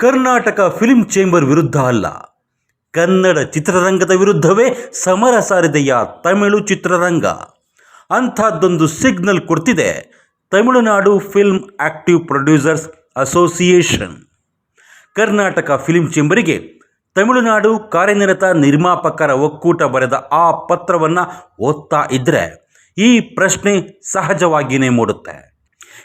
Karnataka film chamber ವಿರುದ್ಧ ಅಲ್ಲ. ಕನ್ನಡ ಚಿತ್ರರಂಗದ ವಿರುದ್ಧವೇ ಸಮರ ಸಾರಿದೆಯ ತಮಿಳು ಚಿತ್ರರಂಗ? ಅಂಥದ್ದೊಂದು ಸಿಗ್ನಲ್ ಕೊಡ್ತಿದೆ Tamil Nadu film active producers association Karnataka film ಚೇಂಬರಿಗೆ Tamil Nadu ಕಾರ್ಯನಿರತ ನಿರ್ಮಾಪಕರ ಒಕ್ಕೂಟ ಬರೆದ ಆ ಪತ್ರವನ್ನು ಓದ್ತಾ ಇದ್ದರೆ ಈ ಪ್ರಶ್ನೆ ಸಹಜವಾಗಿಯೇ ಮೂಡುತ್ತೆ.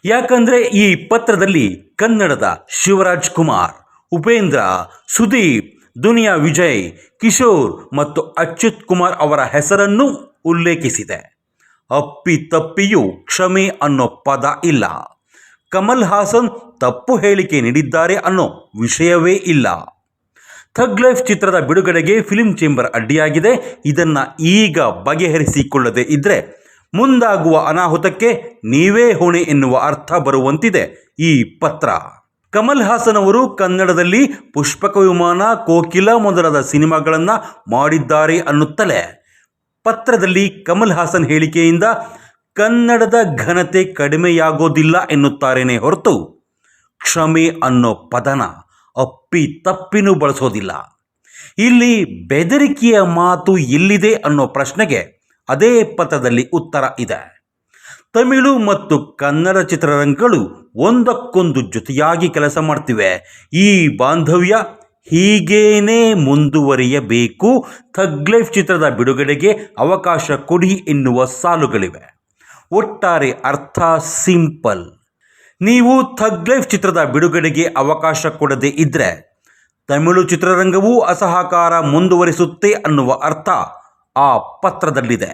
ಯಾಕಂದರೆ ಈ ಪತ್ರದಲ್ಲಿ ಕನ್ನಡದ ಶಿವರಾಜ್ ಕುಮಾರ್ ಉಪೇಂದ್ರ, ಸುದೀಪ್, ದುನಿಯಾ ವಿಜಯ್, ಕಿಶೋರ್ ಮತ್ತು ಅಚ್ಯುತ್ ಕುಮಾರ್ ಅವರ ಹೆಸರನ್ನು ಉಲ್ಲೇಖಿಸಿದೆ. ಅಪ್ಪಿ ತಪ್ಪಿಯೂ ಕ್ಷಮೆ ಅನ್ನೋ ಪದ ಇಲ್ಲ. ಕಮಲ್ ಹಾಸನ್ ತಪ್ಪು ಹೇಳಿಕೆ ನೀಡಿದ್ದಾರೆ ಅನ್ನೋ ವಿಷಯವೇ ಇಲ್ಲ. ಥಗ್ ಲೈಫ್ ಚಿತ್ರದ ಬಿಡುಗಡೆಗೆ ಫಿಲ್ಮ್ ಚೇಂಬರ್ ಅಡ್ಡಿಯಾಗಿದೆ. ಇದನ್ನು ಈಗ ಬಗೆಹರಿಸಿಕೊಳ್ಳದೆ ಇದ್ದರೆ ಮುಂದಾಗುವ ಅನಾಹುತಕ್ಕೆ ನೀವೇ ಹೊಣೆ ಎನ್ನುವ ಅರ್ಥ ಬರುವಂತಿದೆ ಈ ಪತ್ರ. ಕಮಲ್ ಹಾಸನ್ ಅವರು ಕನ್ನಡದಲ್ಲಿ ಪುಷ್ಪಕ ವಿಮಾನ, ಕೋಕಿಲ ಮೊದಲಾದ ಸಿನಿಮಾಗಳನ್ನು ಮಾಡಿದ್ದಾರೆ ಅನ್ನುತ್ತಲೇ. ಪತ್ರದಲ್ಲಿ ಕಮಲ್ ಹಾಸನ್ ಹೇಳಿಕೆಯಿಂದ ಕನ್ನಡದ ಘನತೆ ಕಡಿಮೆಯಾಗೋದಿಲ್ಲ ಎನ್ನುತ್ತಾರೇನೆ ಹೊರತು ಕ್ಷಮೆ ಅನ್ನೋ ಪದನ ಅಪ್ಪಿ ತಪ್ಪಿನೂ ಬಳಸೋದಿಲ್ಲ. ಇಲ್ಲಿ ಬೆದರಿಕೆಯ ಮಾತು ಎಲ್ಲಿದೆ ಅನ್ನೋ ಪ್ರಶ್ನೆಗೆ ಅದೇ ಪತ್ರದಲ್ಲಿ ಉತ್ತರ ಇದೆ. ತಮಿಳು ಮತ್ತು ಕನ್ನಡ ಚಿತ್ರರಂಗಗಳು ಒಂದಕ್ಕೊಂದು ಜೊತೆಯಾಗಿ ಕೆಲಸ ಮಾಡ್ತಿವೆ. ಈ ಬಾಂಧವ್ಯ ಹೀಗೇನೇ ಮುಂದುವರಿಯಬೇಕು. ಥಗ್ಲೈಫ್ ಚಿತ್ರದ ಬಿಡುಗಡೆಗೆ ಅವಕಾಶ ಕೊಡಿ ಎನ್ನುವ ಸಾಲುಗಳಿವೆ. ಒಟ್ಟಾರೆ ಅರ್ಥ ಸಿಂಪಲ್. ನೀವು ಥಗ್ಲೈಫ್ ಚಿತ್ರದ ಬಿಡುಗಡೆಗೆ ಅವಕಾಶ ಕೊಡದೇ ಇದ್ದರೆ ತಮಿಳು ಚಿತ್ರರಂಗವೂ ಅಸಹಕಾರ ಮುಂದುವರಿಸುತ್ತೆ ಅನ್ನುವ ಅರ್ಥ ಆ ಪತ್ರದಲ್ಲಿದೆ.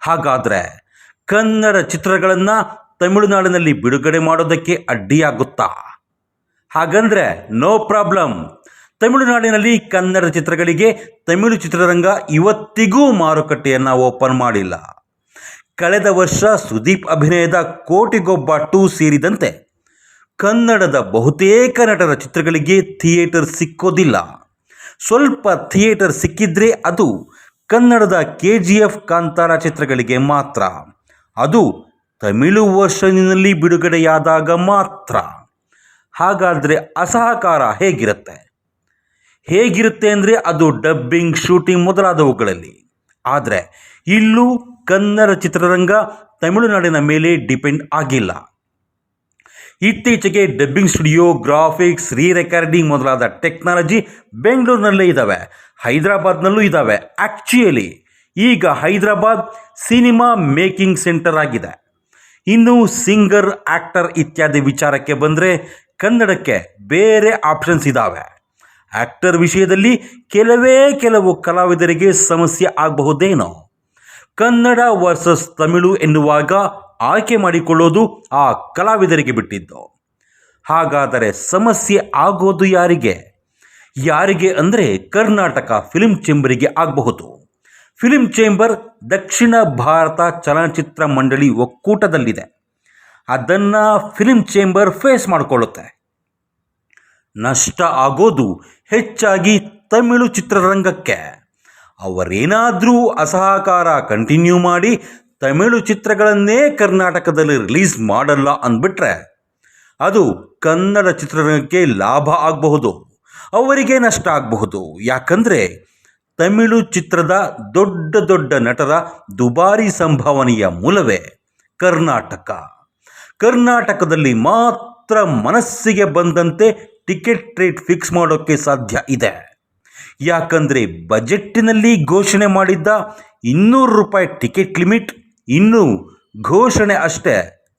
ಹಾಗಾದರೆ ಕನ್ನಡ ಚಿತ್ರಗಳನ್ನು ತಮಿಳುನಾಡಿನಲ್ಲಿ ಬಿಡುಗಡೆ ಮಾಡೋದಕ್ಕೆ ಅಡ್ಡಿಯಾಗುತ್ತಾ? ಹಾಗಂದ್ರೆ ನೋ ಪ್ರಾಬ್ಲಮ್. ತಮಿಳುನಾಡಿನಲ್ಲಿ ಕನ್ನಡ ಚಿತ್ರಗಳಿಗೆ ತಮಿಳು ಚಿತ್ರರಂಗ ಇವತ್ತಿಗೂ ಮಾರುಕಟ್ಟೆಯನ್ನು ಓಪನ್ ಮಾಡಿಲ್ಲ. ಕಳೆದ ವರ್ಷ ಸುದೀಪ್ ಅಭಿನಯದ ಕೋಟಿಗೊಬ್ಬ ಟೂ ಸೇರಿದಂತೆ ಕನ್ನಡದ ಬಹುತೇಕ ನಟರ ಚಿತ್ರಗಳಿಗೆ ಥಿಯೇಟರ್ ಸಿಕ್ಕೋದಿಲ್ಲ. ಸ್ವಲ್ಪ ಥಿಯೇಟರ್ ಸಿಕ್ಕಿದ್ರೆ ಅದು ಕನ್ನಡದ ಕೆ ಜಿ ಎಫ್ ಕಾಂತಾರ ಚಿತ್ರಗಳಿಗೆ ಮಾತ್ರ. ಅದು ತಮಿಳು ವರ್ಷನಿನಲ್ಲಿ ಬಿಡುಗಡೆಯಾದಾಗ ಮಾತ್ರ. ಹಾಗಾದರೆ ಅಸಹಕಾರ ಹೇಗಿರುತ್ತೆ? ಹೇಗಿರುತ್ತೆ ಅಂದರೆ ಅದು ಡಬ್ಬಿಂಗ್, ಶೂಟಿಂಗ್ ಮೊದಲಾದವುಗಳಲ್ಲಿ. ಆದರೆ ಇಲ್ಲೂ ಕನ್ನಡ ಚಿತ್ರರಂಗ ತಮಿಳುನಾಡಿನ ಮೇಲೆ ಡಿಪೆಂಡ್ ಆಗಿಲ್ಲ. ಇತ್ತೀಚೆಗೆ dubbing studio, graphics re recording ಮೊದಲಾದ ಟೆಕ್ನಾಲಜಿ ಬೆಂಗಳೂರಿನಲ್ಲೇ ಇದ್ದಾವೆ ಹೈದರಾಬಾದ್ನಲ್ಲೂ ಇದ್ದಾವೆ ಆ್ಯಕ್ಚುಯಲಿ ಈಗ ಹೈದರಾಬಾದ್ ಸಿನಿಮಾ ಮೇಕಿಂಗ್ ಸೆಂಟರ್ ಆಗಿದೆ. ಇನ್ನು ಸಿಂಗರ್ ಆ್ಯಕ್ಟರ್ ಇತ್ಯಾದಿ ವಿಚಾರಕ್ಕೆ ಬಂದರೆ ಕನ್ನಡಕ್ಕೆ ಬೇರೆ ಆಪ್ಷನ್ಸ್ ಇದ್ದಾವೆ ಆ್ಯಕ್ಟರ್ ವಿಷಯದಲ್ಲಿ ಕೆಲವೇ ಕೆಲವು ಕಲಾವಿದರಿಗೆ ಸಮಸ್ಯೆ ಆಗಬಹುದೇನೋ. ಕನ್ನಡ ವರ್ಸಸ್ ತಮಿಳು ಎನ್ನುವಾಗ ಆಯ್ಕೆ ಮಾಡಿಕೊಳ್ಳೋದು ಆ ಕಲಾವಿದರಿಗೆ ಬಿಟ್ಟಿದ್ದು. ಹಾಗಾದರೆ ಸಮಸ್ಯೆ ಆಗೋದು ಯಾರಿಗೆ? ಯಾರಿಗೆ ಅಂದರೆ ಕರ್ನಾಟಕ ಫಿಲ್ಮ್ ಚೆಂಬರಿಗೆ ಆಗಬಹುದು. ಫಿಲ್ಮ್ ಚೇಂಬರ್ ದಕ್ಷಿಣ ಭಾರತ ಚಲನಚಿತ್ರ ಮಂಡಳಿ ಒಕ್ಕೂಟದಲ್ಲಿದೆ. ಅದನ್ನು ಫಿಲ್ಮ್ ಚೇಂಬರ್ ಫೇಸ್ ಮಾಡಿಕೊಳ್ಳುತ್ತೆ. ನಷ್ಟ ಆಗೋದು ಹೆಚ್ಚಾಗಿ ತಮಿಳು ಚಿತ್ರರಂಗಕ್ಕೆ. ಅವರೇನಾದರೂ ಅಸಹಕಾರ ಕಂಟಿನ್ಯೂ ಮಾಡಿ ತಮಿಳು ಚಿತ್ರಗಳನ್ನೇ ಕರ್ನಾಟಕದಲ್ಲಿ ರಿಲೀಸ್ ಮಾಡಲ್ಲ ಅಂದ್ಬಿಟ್ರೆ ಅದು ಕನ್ನಡ ಚಿತ್ರರಂಗಕ್ಕೆ ಲಾಭ ಆಗಬಹುದು, ಅವರಿಗೆ ನಷ್ಟ ಆಗಬಹುದು. ಯಾಕಂದರೆ ತಮಿಳು ಚಿತ್ರದ ದೊಡ್ಡ ದೊಡ್ಡ ನಟರ ದುಬಾರಿ ಸಂಭಾವನೆಯ ಮೂಲವೇ ಕರ್ನಾಟಕ. ಕರ್ನಾಟಕದಲ್ಲಿ ಮಾತ್ರ ಮನಸ್ಸಿಗೆ ಬಂದಂತೆ ಟಿಕೆಟ್ ರೇಟ್ ಫಿಕ್ಸ್ ಮಾಡೋಕ್ಕೆ ಸಾಧ್ಯ ಇದೆ. ಯಾಕಂದರೆ ಬಜೆಟ್ಟಿನಲ್ಲಿ ಘೋಷಣೆ ಮಾಡಿದ್ದ ಇನ್ನೂರು ರೂಪಾಯಿ ಟಿಕೆಟ್ ಲಿಮಿಟ್ ಇನ್ನೂ ಘೋಷಣೆ ಅಷ್ಟೇ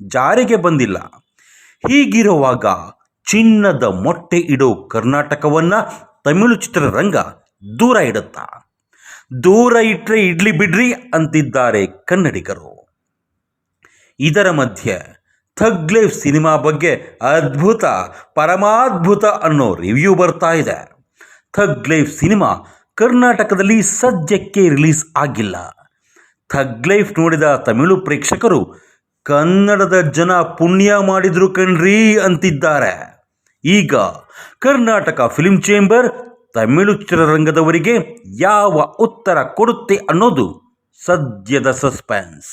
ಜಾರಿಗೆ ಬಂದಿಲ್ಲ. ಹೀಗಿರುವಾಗ ಚಿನ್ನದ ಮೊಟ್ಟೆ ಇಡೋ ಕರ್ನಾಟಕವನ್ನು ತಮಿಳು ಚಿತ್ರರಂಗ ದೂರ ಇಡುತ್ತಾ? ದೂರ ಇಟ್ಟರೆ ಇಡ್ಲಿ ಬಿಡ್ರಿ ಅಂತಿದ್ದಾರೆ ಕನ್ನಡಿಗರು. ಇದರ ಮಧ್ಯೆ ಥಗ್ಲೇವ್ ಸಿನಿಮಾ ಬಗ್ಗೆ ಅದ್ಭುತ, ಪರಮಾದ್ಭುತ ಅನ್ನೋ ರಿವ್ಯೂ ಬರ್ತಾ ಇದೆ. ಥಗ್ಲೇವ್ ಸಿನಿಮಾ ಕರ್ನಾಟಕದಲ್ಲಿ ಸದ್ಯಕ್ಕೆ ರಿಲೀಸ್ ಆಗಿಲ್ಲ. ಥಗ್ಲೈಫ್ ನೋಡಿದ ತಮಿಳು ಪ್ರೇಕ್ಷಕರು, ಕನ್ನಡದ ಜನ ಪುಣ್ಯ ಮಾಡಿದ್ರು ಕಣ್ರಿ ಅಂತಿದ್ದಾರೆ. ಈಗ ಕರ್ನಾಟಕ ಫಿಲ್ಮ್ ಚೇಂಬರ್ ತಮಿಳು ಚಿತ್ರರಂಗದವರಿಗೆ ಯಾವ ಉತ್ತರ ಕೊಡುತ್ತೆ ಅನ್ನೋದು ಸದ್ಯದ ಸಸ್ಪೆನ್ಸ್